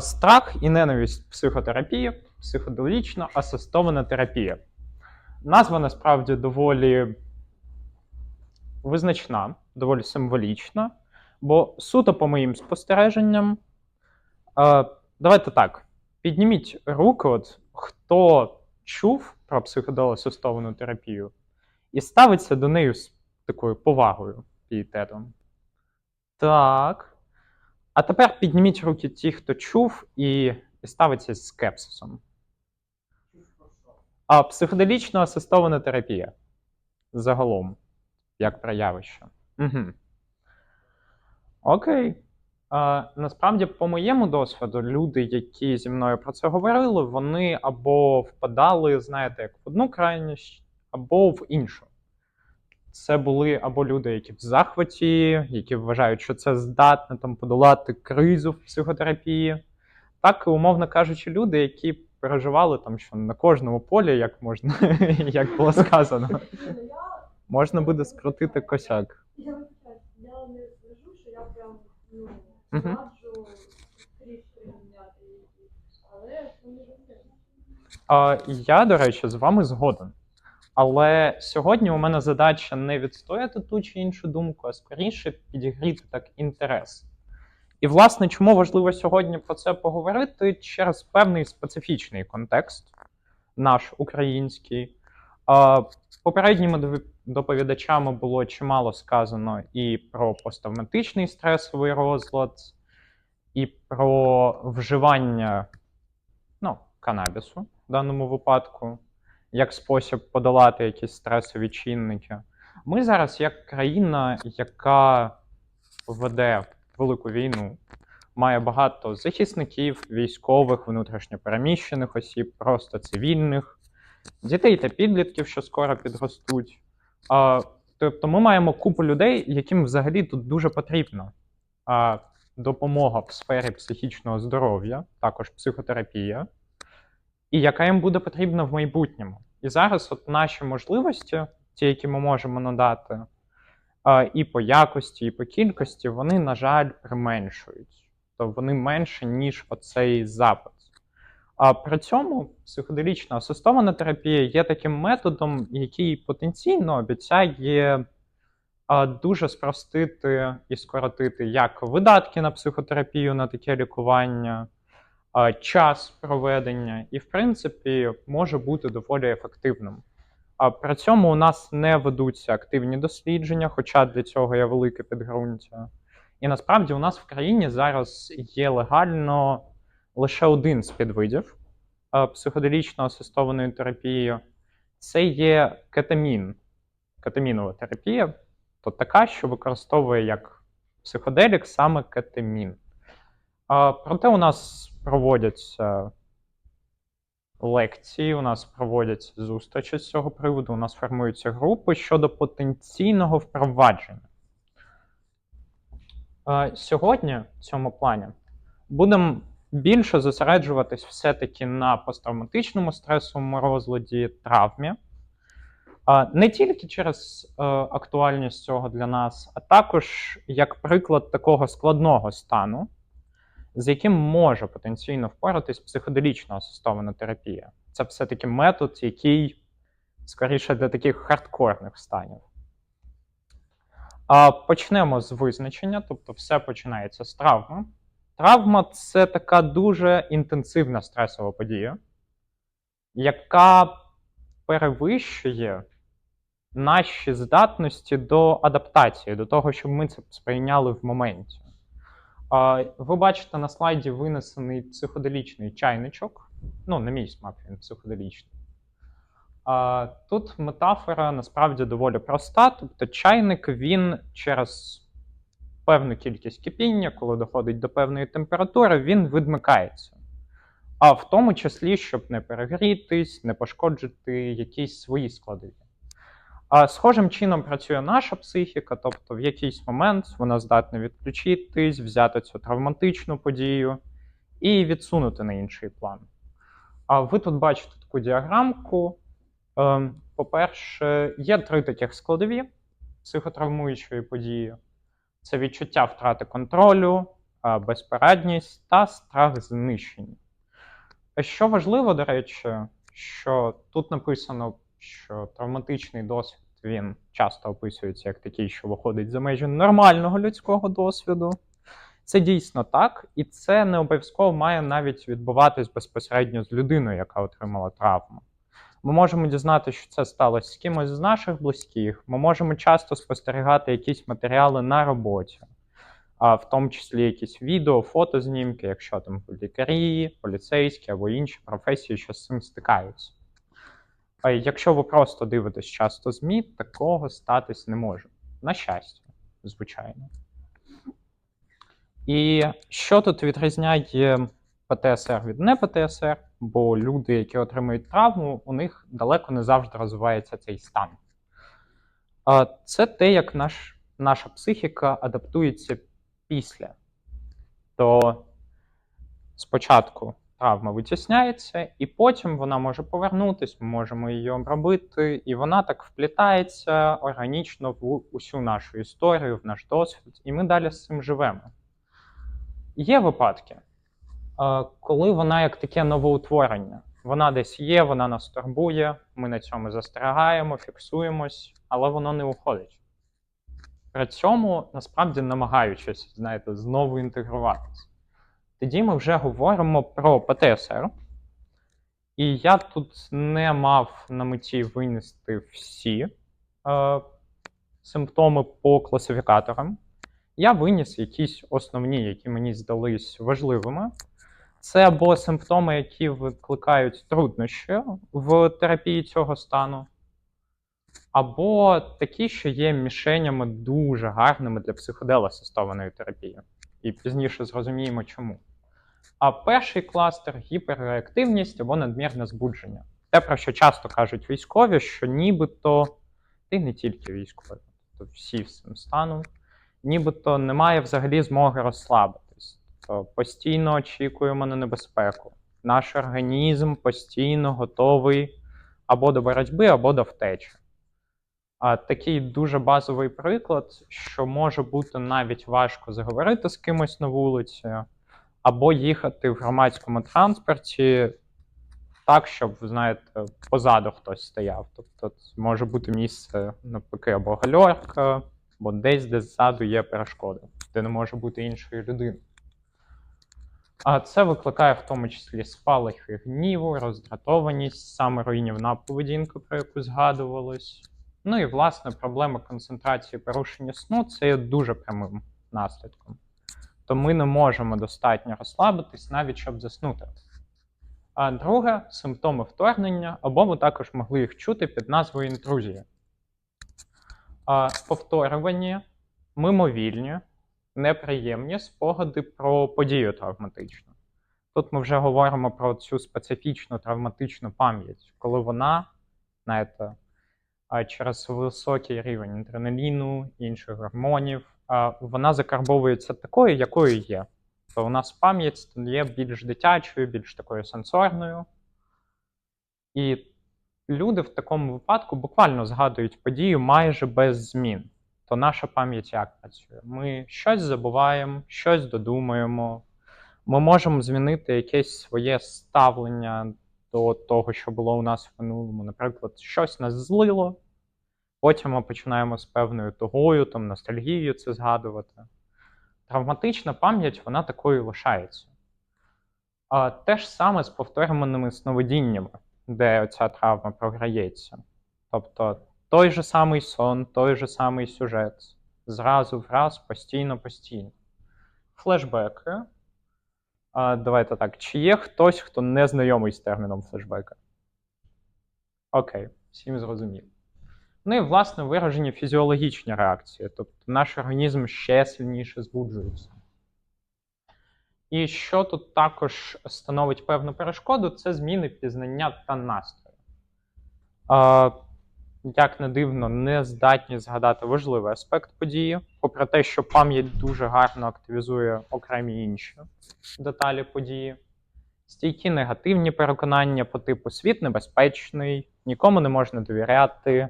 Страх і ненависть психотерапії, психоделічно асистована терапія. Назва насправді доволі визначна, доволі символічна, бо суто по моїм спостереженням. Давайте так. Підніміть руки, от, хто чув про психоделасистовану терапію і ставиться до неї з такою повагою, пієтетом. Так. А тепер підніміть руки ті, хто чув і, ставиться з скепсисом. А психоделічно асистована терапія. Загалом, як про явище. Угу. Окей. А, насправді, по моєму досвіду, люди, які зі мною про це говорили, вони або впадали, знаєте, як в одну крайність, або в іншу. Це були або люди, які в захваті, які вважають, що це здатне там подолати кризу в психотерапії. Так, і, умовно кажучи, люди, які переживали там, що на кожному полі, як можна, як було сказано, можна буде скрутити косяк. Я я не скажу, що я прям ну, раджу трішки міняти але ну, не. А, я, до речі, з вами згоден. Але сьогодні у мене задача не відстояти ту чи іншу думку, а скоріше підігріти так інтерес. І, власне, чому важливо сьогодні про це поговорити через певний специфічний контекст, наш український. Попередніми доповідачами було чимало сказано і про посттравматичний стресовий розлад, і про вживання ну, канабісу в даному випадку, як спосіб подолати якісь стресові чинники. Ми зараз, як країна, яка веде велику війну, має багато захисників, військових, внутрішньопереміщених осіб, просто цивільних, дітей та підлітків, що скоро підростуть. А, тобто ми маємо купу людей, яким взагалі тут дуже потрібна а, допомога в сфері психічного здоров'я, також психотерапія, і яка їм буде потрібна в майбутньому. І зараз от наші можливості, ті, які ми можемо надати, і по якості, і по кількості, вони, на жаль, применшують. Тобто вони менше, ніж оцей запит. А при цьому психоделічна асистована терапія є таким методом, який потенційно обіцяє дуже спростити і скоротити як видатки на психотерапію, на таке лікування, час проведення, і, в принципі, може бути доволі ефективним. А при цьому у нас не ведуться активні дослідження, хоча для цього є велике підґрунтя. І насправді у нас в країні зараз є легально лише один з підвидів психоделічно асистованої терапії. Це є кетамін, кетамінова терапія, то така, що використовує як психоделік саме кетамін. Проте у нас проводяться лекції, у нас проводяться зустрічі з цього приводу, у нас формуються групи щодо потенційного впровадження. Е, Сьогодні в цьому плані будемо більше зосереджуватись все-таки на посттравматичному стресовому розладі, травмі. Не тільки через е, актуальність цього для нас, а також як приклад такого складного стану, з яким може потенційно впоратись психоделічно асистована терапія. Це все-таки метод, який скоріше для таких хардкорних станів. А почнемо з визначення, тобто все починається з травми. Травма це така дуже інтенсивна стресова подія, яка перевищує наші здатності до адаптації, до того, щоб ми це сприйняли в моменті. Ви бачите на слайді винесений психоделічний чайничок. Ну, на мій смак він психоделічний. Тут метафора насправді доволі проста. Тобто, чайник він через певну кількість кипіння, коли доходить до певної температури, він відмикається. А в тому числі, щоб не перегрітись, не пошкоджити якісь свої складові. А схожим чином працює наша психіка, тобто в якийсь момент вона здатна відключитись, взяти цю травматичну подію і відсунути на інший план. А ви тут бачите таку діаграмку. Ем, По-перше, є три таких складові психотравмуючої події: це відчуття втрати контролю, а, безпорадність та страх знищення. Що важливо, до речі, що тут написано, що травматичний досвід він часто описується як такий, що виходить за межі нормального людського досвіду. Це дійсно так, і це не обов'язково має навіть відбуватись безпосередньо з людиною, яка отримала травму. Ми можемо дізнатися, що це сталося з кимось з наших близьких. Ми можемо часто спостерігати якісь матеріали на роботі, а в тому числі якісь відео, фотознімки, якщо там лікарі, поліцейські або інші професії, що з цим стикаються. Якщо ви просто дивитесь часто ЗМІ, такого статись не може. На щастя, звичайно. І що тут відрізняє ПТСР від не ПТСР? Бо люди, які отримують травму, у них далеко не завжди розвивається цей стан. Це те, як наш, наша психіка адаптується після. То спочатку травма витісняється, і потім вона може повернутися, ми можемо її обробити, і вона так вплітається органічно в усю нашу історію, в наш досвід, і ми далі з цим живемо. Є випадки, е, коли вона як таке новоутворення. Вона десь є, вона нас турбує, ми на цьому застерігаємо, фіксуємось, але воно не уходить. При цьому, насправді, намагаючись, знаєте, знову інтегруватися. Тоді ми вже говоримо про ПТСР. І я тут не мав на меті винести всі е, симптоми по класифікаторам. Я виніс якісь основні, які мені здались важливими. Це або симптоми, які викликають труднощі в терапії цього стану, або такі, що є мішенями дуже гарними для психодел-асистованої терапії. І пізніше зрозуміємо, чому. А перший кластер гіперреактивність або надмірне збудження. Те, про що часто кажуть військові, що нібито, й не тільки військові, то всі з цим станом, нібито немає взагалі змоги розслабитись. То постійно очікуємо на небезпеку. Наш організм постійно готовий або до боротьби, або до втечі. А такий дуже базовий приклад, що може бути навіть важко заговорити з кимось на вулиці, або їхати в громадському транспорті так, щоб, знаєте, позаду хтось стояв. Тобто може бути місце навпаки або гальорка, або десь, де ззаду є перешкоди, де не може бути іншої людини. А це викликає в тому числі спалахи гніву, роздратованість, саме руйнівна поведінка, про яку згадувалось. Ну і власне проблема концентрації порушення сну це є дуже прямим наслідком. То ми не можемо достатньо розслабитись, навіть щоб заснути. А друге симптоми вторгнення, або ми також могли їх чути під назвою інтрузія. Повторювані, мимовільні, неприємні спогади про подію травматичну. Тут ми вже говоримо про цю специфічну травматичну пам'ять, коли вона, знаєте, через високий рівень адреналіну, інших гормонів, вона закарбовується такою, якою є. То у нас пам'ять є більш дитячою, більш такою сенсорною. І люди в такому випадку буквально згадують подію майже без змін. То наша пам'ять як працює? Ми щось забуваємо, щось додумуємо. Ми можемо змінити якесь своє ставлення до того, що було у нас в минулому. Наприклад, щось нас злило. Потім ми починаємо з певною тугою, там, ностальгією це згадувати. Травматична пам'ять вона такою лишається. А те ж саме з повторюваними сновидіннями, де ця травма програється. Тобто той же самий сон, той же самий сюжет, зразу в раз, постійно, постійно. Флешбеки. А, давайте так. Чи є хтось, хто не знайомий з терміном флешбека? Окей, всім зрозуміло. Ну і, власне, виражені фізіологічні реакції, тобто наш організм ще сильніше збуджується. І що тут також становить певну перешкоду, це зміни пізнання та настрою. А, як не дивно, не здатні згадати важливий аспект події, попри те, що пам'ять дуже гарно активізує окремі інші деталі події. Стійкі негативні переконання по типу світ небезпечний, нікому не можна довіряти,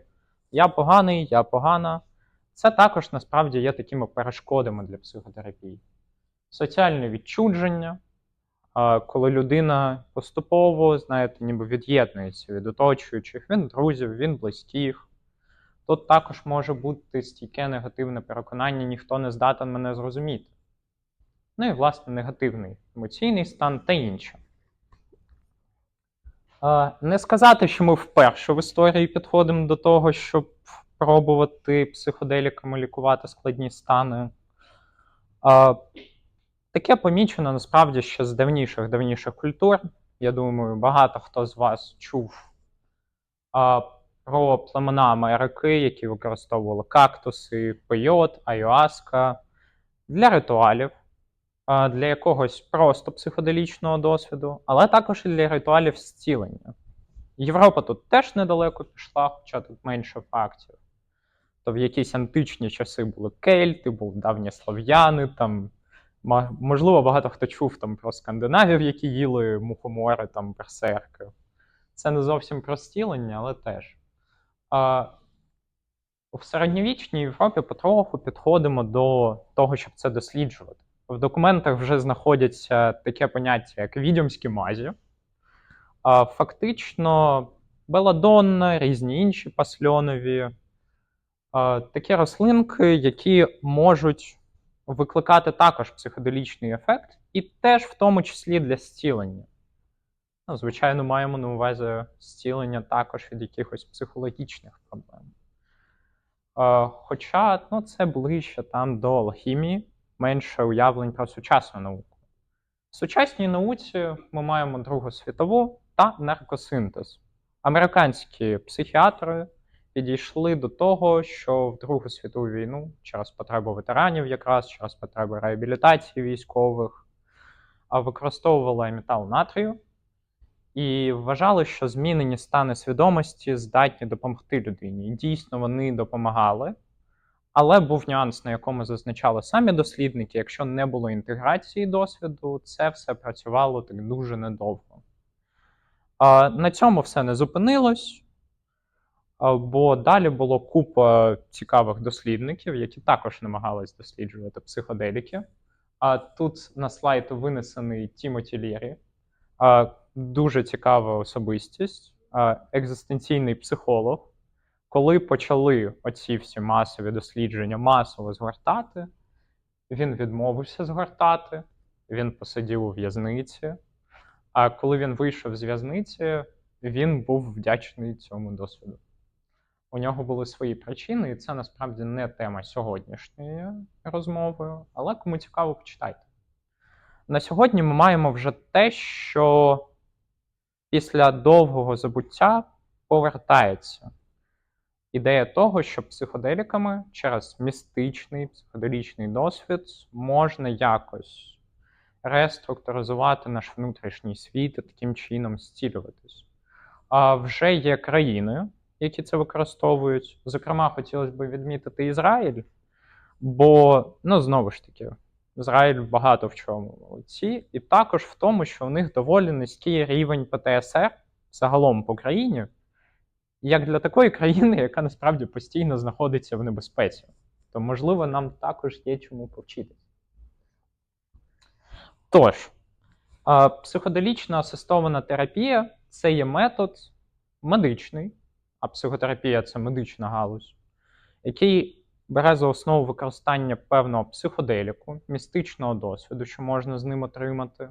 я поганий, я погана. Це також насправді є такими перешкодами для психотерапії. соціальне відчудження, коли людина поступово, знаєте, ніби від'єднується від оточуючих, він друзів, він близьких. Тут також може бути стійке негативне переконання, ніхто не здатен мене зрозуміти. Ну і, власне, негативний емоційний стан та інше. Не сказати, що ми вперше в історії підходимо до того, щоб пробувати психоделіками лікувати складні стани. Таке помічено насправді ще з давніших давніших культур. Я думаю, багато хто з вас чув про племена Америки, які використовували кактуси, пейот, айоаска для ритуалів, для якогось просто психоделічного досвіду, але також і для ритуалів зцілення. Європа тут теж недалеко пішла, хоча тут менше фактів. То в якісь античні часи були кельти, були давні слов'яни, там, можливо, багато хто чув там про скандинавів, які їли мухомори, там, берсерки. Це не зовсім про зцілення, але теж. А, в середньовічній Європі потроху підходимо до того, щоб це досліджувати. В документах вже знаходяться таке поняття, як відьомські мазі. Фактично, беладонна, різні інші пасльонові, такі рослинки, які можуть викликати також психоделічний ефект, і теж в тому числі для зцілення. Ну, звичайно, маємо на увазі зцілення також від якихось психологічних проблем. Хоча ну, це ближче там до алхімії, менше уявлень про сучасну науку. В сучасній науці ми маємо Другу світову та наркосинтез. Американські психіатри підійшли до того, що в Другу світову війну через потребу ветеранів, якраз через потреби реабілітації військових, використовували метал натрію і вважали, що змінені стани свідомості здатні допомогти людині. І дійсно вони допомагали. Але був нюанс, на якому зазначали самі дослідники. Якщо не було інтеграції досвіду, це все працювало так дуже недовго. На цьому все не зупинилось, бо далі було купа цікавих дослідників, які також намагались досліджувати психоделіки. А тут на слайд винесений Тімоті Лєрі, дуже цікава особистість, екзистенційний психолог. Коли почали оці всі масові дослідження масово згортати, він відмовився згортати, він посидів у в'язниці. А коли він вийшов з в'язниці, він був вдячний цьому досвіду. У нього були свої причини, і це насправді не тема сьогоднішньої розмови, але кому цікаво, почитайте. На сьогодні ми маємо вже те, що після довгого забуття повертається ідея того, що психоделіками через містичний психоделічний досвід можна якось реструктуризувати наш внутрішній світ і таким чином зцілюватись. А вже є країни, які це використовують. Зокрема, хотілося б відмітити Ізраїль, бо, ну, знову ж таки, Ізраїль багато в чому молодці, і також в тому, що у них доволі низький рівень ПТСР загалом по країні, як для такої країни, яка насправді постійно знаходиться в небезпеці. То, можливо, нам також є чому повчитися. Тож, психоделічна асистована терапія це є метод медичний, а психотерапія це медична галузь, який бере за основу використання певного психоделіку, містичного досвіду, що можна з ним отримати.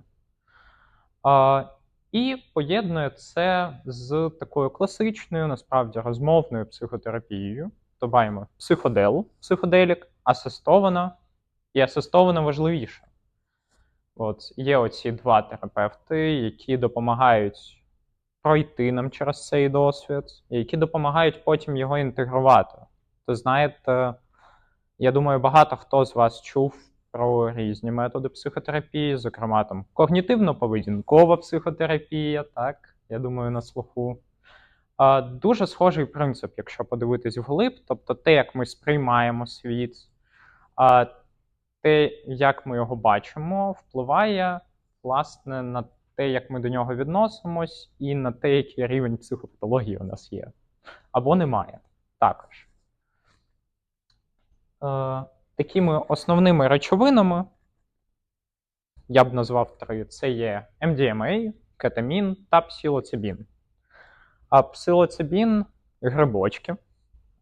І поєднує це з такою класичною, насправді, розмовною психотерапією. То маємо психодел, психоделік, асистована і асистована важливіше. От є оці два терапевти, які допомагають пройти нам через цей досвід, і які допомагають потім його інтегрувати. То знаєте, я думаю, багато хто з вас чув про різні методи психотерапії, зокрема там когнітивно-поведінкова психотерапія, так, я думаю, на слуху. А, Дуже схожий принцип, якщо подивитись вглиб, тобто те, як ми сприймаємо світ, а, те, як ми його бачимо, впливає власне на те, як ми до нього відносимось, і на те, який рівень психопатології у нас є. Або немає також. Такими основними речовинами я б назвав три: це є MDMA, кетамін та псилоцибін. А псилоцибін грибочки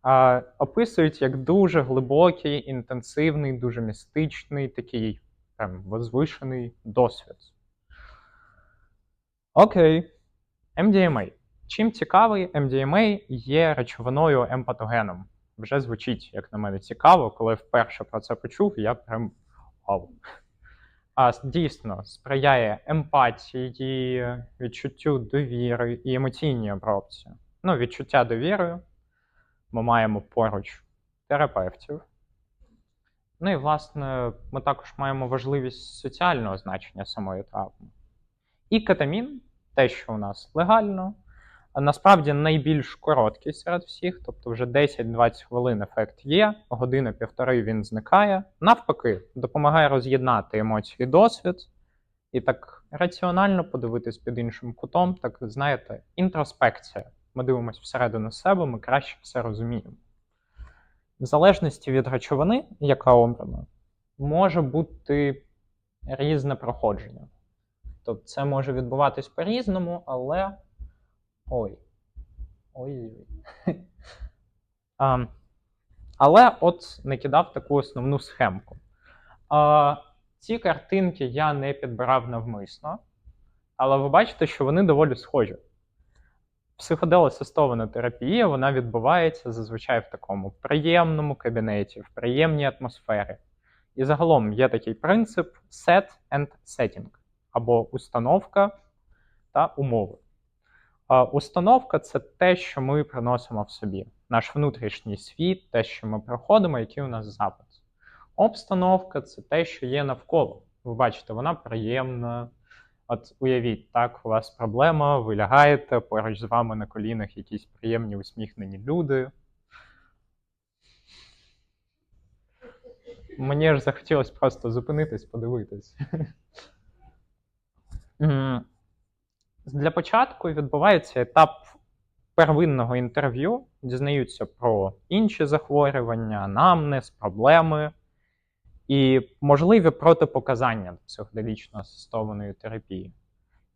а, описують як дуже глибокий, інтенсивний, дуже містичний, такий прям возвишений досвід. Окей. MDMA. Чим цікавий, MDMA є речовиною емпатогеном. Вже звучить, як на мене, цікаво, коли вперше про це почув, я прям вау. А дійсно сприяє емпатії, відчуттю довіри і емоційній обробці. Ну, відчуття довіри ми маємо поруч терапевтів. Ну і, власне, ми також маємо важливість соціального значення самої травми. І кетамін, те, що у нас легально, насправді найбільш короткий серед всіх, тобто вже 10-20 хвилин ефект є, година-півтори він зникає. Навпаки, допомагає роз'єднати емоції досвід і так раціонально подивитись під іншим кутом, так знаєте, інтроспекція. Ми дивимося всередину себе, ми краще все розуміємо. В залежності від речовини, яка обрана, може бути різне проходження. Тобто це може відбуватись по-різному, але. Ой. Ой-ой. А, але от накидав таку основну схемку. А, ці картинки я не підбирав навмисно, але ви бачите, що вони доволі схожі. Психодело-асистована терапія вона відбувається зазвичай в такому приємному кабінеті, в приємній атмосфері. І загалом є такий принцип set and setting, або установка та умови. Установка це те, що ми приносимо в собі, наш внутрішній світ, те, що ми проходимо, який у нас запит. Обстановка це те, що є навколо. Ви бачите, вона приємна. От уявіть, так, у вас проблема, ви лягаєте, поруч з вами на колінах якісь приємні усміхнені люди. Мені ж захотілося просто зупинитись, подивитись. Для початку відбувається етап первинного інтерв'ю, дізнаються про інші захворювання, анамнез, проблеми і можливі протипоказання до психоделічно асистованої терапії.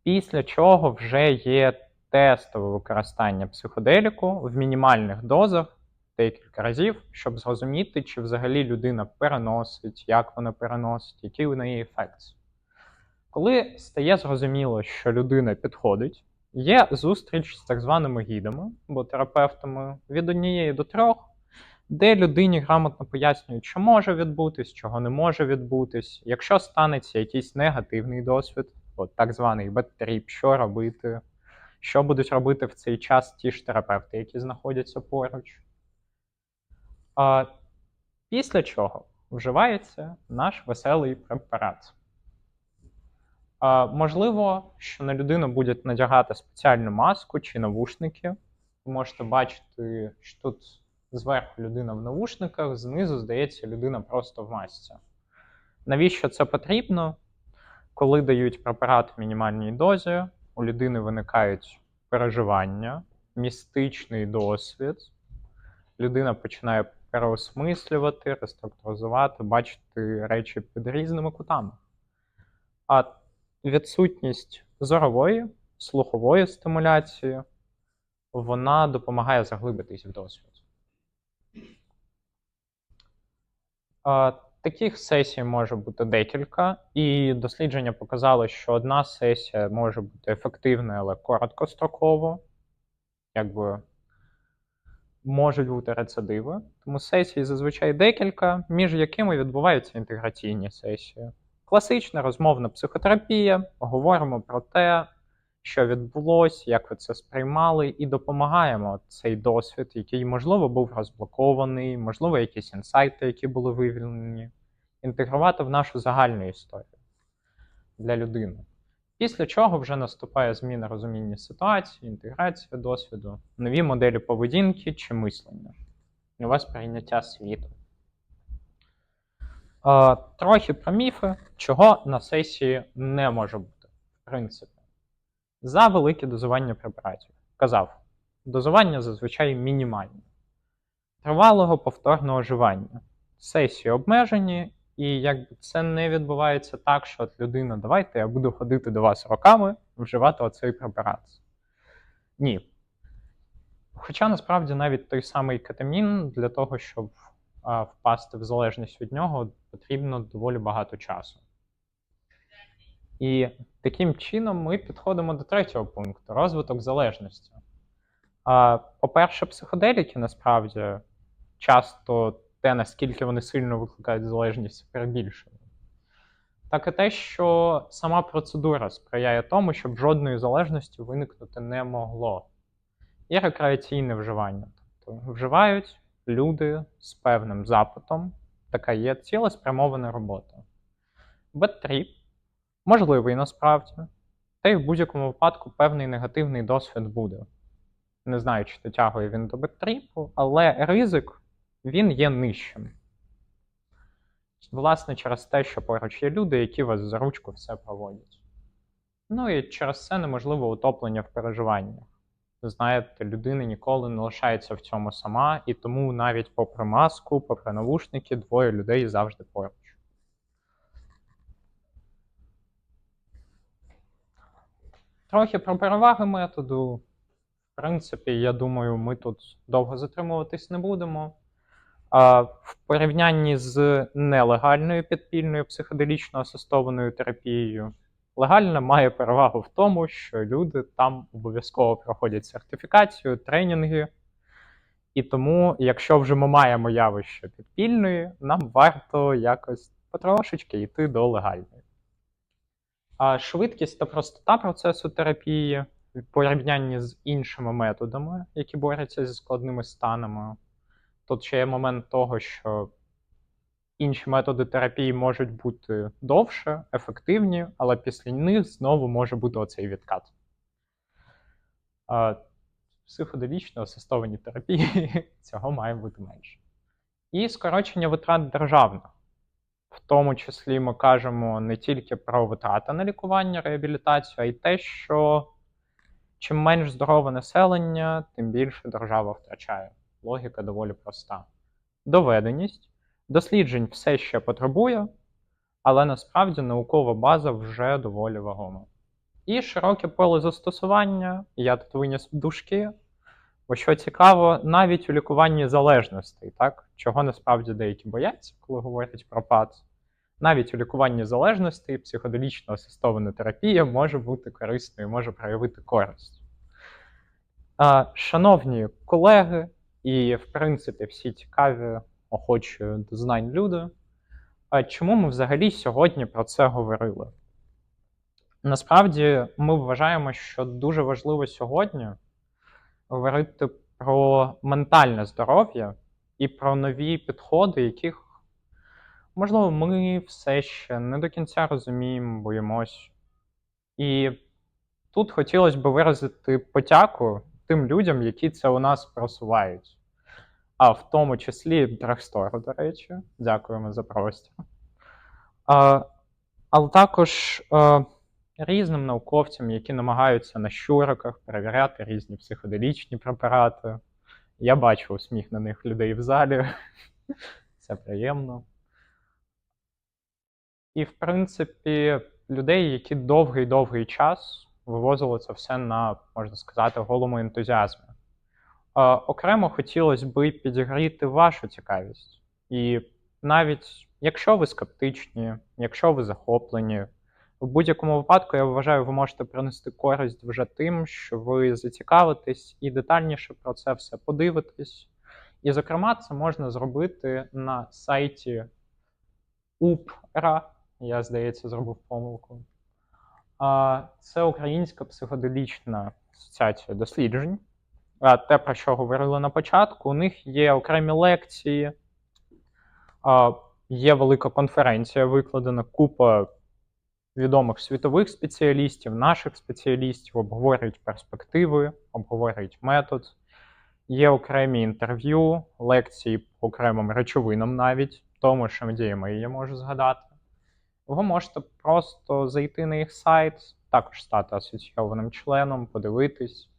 Після чого вже є тестове використання психоделіку в мінімальних дозах декілька разів, щоб зрозуміти, чи взагалі людина переносить, як вона переносить, який у неї ефект. Коли стає зрозуміло, що людина підходить, є зустріч з так званими гідами або терапевтами від однієї до трьох, де людині грамотно пояснюють, що може відбутись, чого не може відбутись. Якщо станеться якийсь негативний досвід, от так званий беттріп, що робити, що будуть робити в цей час ті ж терапевти, які знаходяться поруч. А, після чого вживається наш веселий препарат. Можливо, що на людину будуть надягати спеціальну маску чи навушники. Ви можете бачити, що тут зверху людина в навушниках, знизу, здається, людина просто в масці. Навіщо це потрібно? Коли дають препарат в мінімальній дозі, у людини виникають переживання, містичний досвід, людина починає переосмислювати, реструктуризувати, бачити речі під різними кутами. А відсутність зорової, слухової стимуляції, вона допомагає заглибитись в досвід. Таких сесій може бути декілька, і дослідження показали, що одна сесія може бути ефективною, але короткостроково, якби можуть бути рецидиви. Тому сесій зазвичай декілька, між якими відбуваються інтеграційні сесії. Класична розмовна психотерапія. Говоримо про те, що відбулося, як ви це сприймали, і допомагаємо цей досвід, який, можливо, був розблокований, можливо, якісь інсайти, які були вивільнені, інтегрувати в нашу загальну історію для людини. Після чого вже наступає зміна розуміння ситуації, інтеграція досвіду, нові моделі поведінки чи мислення, нове сприйняття світу. Трохи про міфи, чого на сесії не може бути, в принципі. За велике дозування препаратів. Казав, дозування зазвичай мінімальне. Тривалого повторного вживання. Сесії обмежені І якби це не відбувається так, що от людина, давайте я буду ходити до вас роками, вживати оцей препарат. Ні. Хоча насправді навіть той самий кетамін для того, щоб впасти в залежність від нього, потрібно доволі багато часу. І таким чином ми підходимо до третього пункту розвиток залежності. По-перше, психоделіки насправді часто те, наскільки вони сильно викликають залежність, перебільшено. Так і те, що сама процедура сприяє тому, щоб жодної залежності виникнути не могло. І рекреаційне вживання. Тобто вживають люди з певним запитом, така є цілеспрямована робота. Беттріп можливий насправді, та й в будь-якому випадку певний негативний досвід буде. Не знаю, чи дотягує він до беттріпу, але ризик він є нижчим. Власне, через те, що поруч є люди, які вас за ручку все проводять. Ну і через це неможливо утоплення в переживаннях. Знаєте, людина ніколи не лишається в цьому сама, і тому навіть попри маску, попри навушники, двоє людей завжди поруч. Трохи про переваги методу. В принципі, я думаю, ми тут довго затримуватись не будемо. А в порівнянні з нелегальною підпільною психоделічно асистованою терапією, легальна має перевагу в тому, що люди там обов'язково проходять сертифікацію, тренінги. І тому, якщо вже ми маємо явище підпільної, нам варто якось потрошечки йти до легальної. А швидкість та простота процесу терапії в порівнянні з іншими методами, які борються зі складними станами. Тут ще є момент того, що інші методи терапії можуть бути довше, ефективні, але після них знову може бути оцей відкат. Психоделічно асистовані терапії цього має бути менше. І скорочення витрат державних. В тому числі ми кажемо не тільки про витрати на лікування, реабілітацію, а й те, що чим менш здорове населення, тим більше держава втрачає. Логіка доволі проста. Доведеність. Досліджень все ще потребує, але насправді наукова база вже доволі вагома. І широке поле застосування, я тут виніс дужки, бо що цікаво, навіть у лікуванні залежностей, так? чого насправді деякі бояться, коли говорять про ПАЦ. Навіть у лікуванні залежностей психоделічно асистована терапія може бути корисною, може проявити користь. Шановні колеги, і, в принципі, всі цікаві, охочі знань люди. А чому ми взагалі сьогодні про це говорили? Насправді, ми вважаємо, що дуже важливо сьогодні говорити про ментальне здоров'я і про нові підходи, яких, можливо, ми все ще не до кінця розуміємо, боїмось. І тут хотілося б виразити подяку тим людям, які це у нас просувають. А в тому числі Драгстору, до речі, дякуємо за простір. Але також а, різним науковцям, які намагаються на щуриках перевіряти різні психоделічні препарати. Я бачу усміхнених людей в залі. Це приємно. І, в принципі, людей, які довгий-довгий час вивозили це все на, можна сказати, голому ентузіазмі. Окремо хотілося би підігріти вашу цікавість. І навіть якщо ви скептичні, якщо ви захоплені, в будь-якому випадку, я вважаю, ви можете принести користь вже тим, що ви зацікавитесь і детальніше про це все подивитесь. І, зокрема, це можна зробити на сайті УПРА. Я, здається, зробив помилку. Це Українська психоделічна асоціація досліджень. Те, про що говорили на початку, у них є окремі лекції, є велика конференція, викладена купа відомих світових спеціалістів, наших спеціалістів, обговорюють перспективи, обговорюють метод. Є окремі інтерв'ю, лекції по окремим речовинам навіть, тому що ми я можу згадати. Ви можете просто зайти на їх сайт, також стати асоційованим членом, подивитись.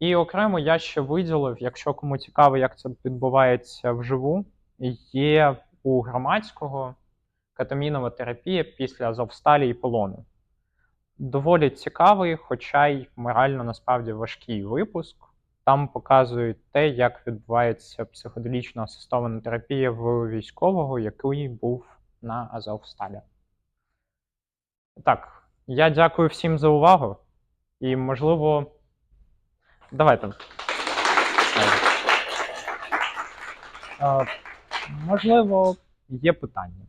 І окремо я ще виділив, якщо кому цікаво, як це відбувається вживу, є у громадського кетамінова терапія після Азовсталі і полону. Доволі цікавий, хоча й морально насправді важкий випуск. Там показують те, як відбувається психоделічно асистована терапія в військового, який був на Азовсталі. Так, я дякую всім за увагу. І, можливо, давайте. Можливо, є питання.